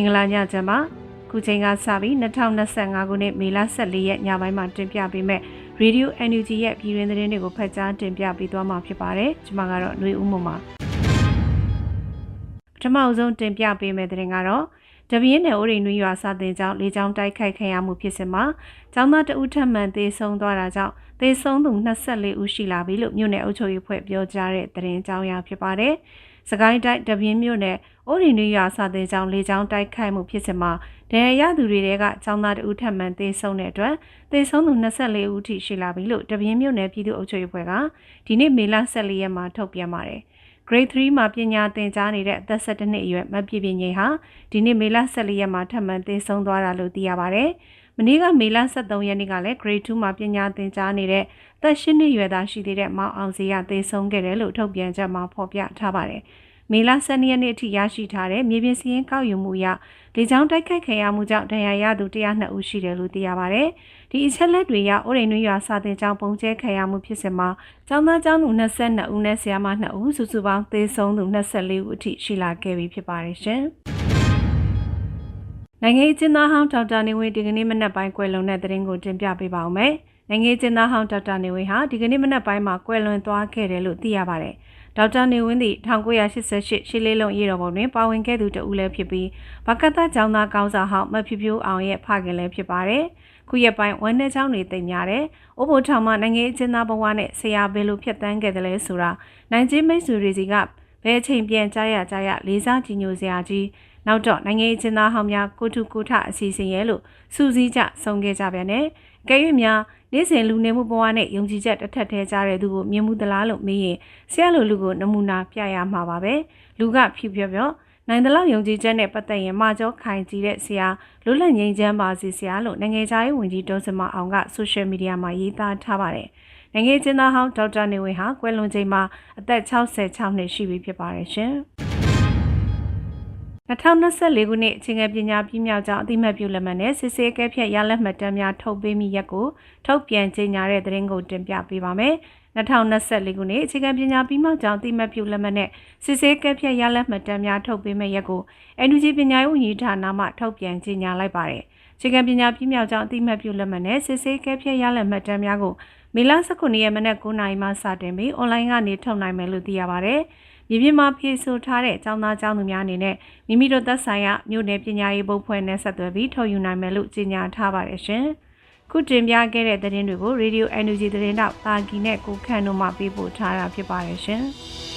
င်္ဂလာညချမ်းပါခုချိန်ကစပြီး2025ခုနှစ်မေလ14ရက်ညပိုင်းမှာတင်ပြပေးမဲ့ Radio NUG ရဲ့ပြည်တွင်သတင်းတွေကိုဖတ်ကြားတင်ပြပေးသွားမှာဖြစ်ပါတယ်ကျွန်မကတော့ຫນွေဦးမပါပထမအဆုံးတင်ပြပေးမယ့်သတင်းကတော့ တပင်းနယ်အိုရိန်နွေရွာစတင်ကြောင်းလေကြောင်းတိုက်ခိုက်ခံရမှုဖြစ်စဉ်မှာကျောင်းသားတဦးထပ်မံသေဆုံးသွားတာကြောင့်သေဆုံးသူ24ဦးရှိလာပြီလို့မြို့နယ်အုပ်ချုပ်ရေးဖွဲ့ပြောကြားတဲ့သတင်းကြောင်းရဖြစ်ပါတယ်။စကိုင်းတိုင်းတပင်းမြို့နယ်အိုရိန်နွေရွာစတင်ကြောင်းလေကြောင်းတိုက်ခိုက်မှုဖြစ်စဉ်မှာဒဏ်ရာရသူတွေကကျောင်းသားတဦးထပ်မံသေဆုံးတဲ့အတွက်သေဆုံးသူ24ဦးထိရှိလာပြီလို့တပင်းမြို့နယ်ပြည်သူ့အုပ်ချုပ်ရေးဖွဲ့ကဒီနေ့မေလ14ရက်မှာထုတ်ပြန်ပါတယ်။ Grade 3မှာပညာသင်ကြားနေတဲ့အသက်17နှစ်အရွယ်မပြည့်ပြည့်ငိမ့်ဟာဒီနေ့မေလ14ရက်မှာထပ်မံသေဆုံးသွားတာလို့သိရပါဗျ။မနေ့ကမေလ23ရက်နေ့ကလည်း Grade 2မှာပညာသင်ကြားနေတဲ့သက်8နှစ်အရွယ်သားရှိသေးတဲ့မောင်အောင်စီကသေဆုံးခဲ့တယ်လို့ထုတ်ပြန်ချက်မှာဖော်ပြထားပါတယ်။ မေလ12ရက်နေ့အထိရရှိထားတဲ့မြေပြင်စည်းရင်းကောက်ယူမှုအရလေကြောင်းတိုက်ခိုက်ခံရမှုကြောင့်ဒဏ်ရာရသူ102ဦးရှိတယ်လို့သိရပါဗျ။ဒီအချက်လက်တွေရအိုရိန်နွေရွာစာတင်ကျောင်းပုံကျဲခံရမှုဖြစ်စဉ်မှာကျောင်းသားကျောင်းသူ22ဦးနဲ့ဆရာမ2ဦးစုစုပေါင်းသေဆုံးသူ24ဦးအထိရှိလာခဲ့ပြီဖြစ်ပါတယ်ရှင်။နိုင်ငံရေးကျင်းသားဟောင်းဒေါက်တာနေဝင်းဒီကနေ့မနက်ပိုင်းကွယ်လွန်တဲ့သတင်းကိုတင်ပြပေးပါောင်းမယ်။နိုင်ငံကျင်းသားဟောင်းဒေါက်တာနေဝင်းဟာဒီကနေ့မနက်ပိုင်းမှာကွယ်လွန်သွားခဲ့တယ်လို့သိရပါတယ်။ ဒေါက်တာနေဝင်းသည်1988ရှစ်လေးလုံးရေတော်ပုံတွင်ပါဝင်ခဲ့သူတဦးလည်းဖြစ်ပြီးဘကတကျောင်းသားကောင်းဆောင်ဟောင်းမဖြူဖြူအောင်ရဲ့ဖခင်လည်းဖြစ်ပါတယ်။ခုရက်ပိုင်းဝန်ထဲချောင်းတွေတင်များတယ်။အိုဘိုထောင်မှနိုင်ငံအကျဉ်းသားဘဝနဲ့ဆရာဘယ်လိုဖြတ်တန်းခဲ့တယ်လဲဆိုတာနိုင်ချင်းမိတ်ဆွေတွေစီကဘယ်အချိန်ပြန်ကြားရကြားရလေးစားကြည်ညိုစရာကြီး နောက်တော့နိုင်ငံအကျဉ်းသားဟောင်းများကိုထုကိုထအစီအစဉ်ရဲ့လို့စူးစီးကြဆုံးခဲ့ကြပြန်တယ်။ကဲ့၍များနေ့စဉ်လူနေမှုဘဝနဲ့ယုံကြည်ချက်တစ်ထက်သေးကြတဲ့သူကိုမြင်မှုသလားလို့မေးရင်ဆရာလိုလူကိုနမူနာပြရမှာပါပဲလူကဖြူပြောပြောနိုင်တဲ့လောက်ယုံကြည်ချက်နဲ့ပတ်သက်ရင်မာကျောခိုင်ကြည့်တဲ့ဆရာလွတ်လပ်ငြိမ်းချမ်းပါစေဆရာလို့နိုင်ငံခြားရေးဝန်ကြီးဒေါ်စမအောင်ကဆိုရှယ်မီဒီယာမှာရေးသားထားပါတယ်နိုင်ငံကျင်းသားဟောင်းဒေါက်တာနေဝင်းဟာကွယ်လွန်ချိန်မှာအသက်66နှစ်ရှိပြီဖြစ်ပါတယ်ရှင် 2024ခုနှစ်အချိန်ငယ်ပညာပြည်မြောက်ကြောင်းအတိမတ်ပြုလက်မှတ်နဲ့စစ်ဆေးကဲဖြတ်ရလက်မှတ်တမ်းများထုတ်ပေးမိရက်ကိုထုတ်ပြန်ကြေညာတဲ့သတင်းကိုတင်ပြပေးပါမယ်။2024ခုနှစ်အခြေခံပညာပြီးမှကြောင့်တိမတ်ပြုလက်မှတ်နဲ့စစ်ဆေးကဲဖြတ်ရလက်မှတ်တမ်းများထုတ်ပေးမဲ့ရက်ကို NUG ပညာရေးဝန်ကြီးဌာနမှထုတ်ပြန်ကြေညာလိုက်ပါတယ်။အခြေခံပညာပြီးမြောက်ကြောင့်တိမတ်ပြုလက်မှတ်နဲ့စစ်ဆေးကဲဖြတ်ရလက်မှတ်တမ်းများကိုမေလ19ရက်မနက်9:00နာရီမှစတင်ပြီးအွန်လိုင်းကနေထုတ်နိုင်မယ်လို့သိရပါတယ်။ မြေပြင်မှာဖြည့်ဆို့ထားတဲ့ចောင်းသားចောင်းသူများအနေနဲ့မိမိတို့သက်ဆိုင်ရာမြို့နယ်ပညာရေးဘုတ်ဖွဲ့နဲ့ဆက်သွယ်ပြီးထုတ်ယူနိုင်မယ်လို့ကြေညာထားပါတယ်ရှင်။ခုတင်ပြခဲ့တဲ့သတင်းတွေကို Radio Energy သတင်းတော့တာဂီနဲ့ကိုခန့်တို့မှပေးပို့ထားတာဖြစ်ပါတယ်ရှင်။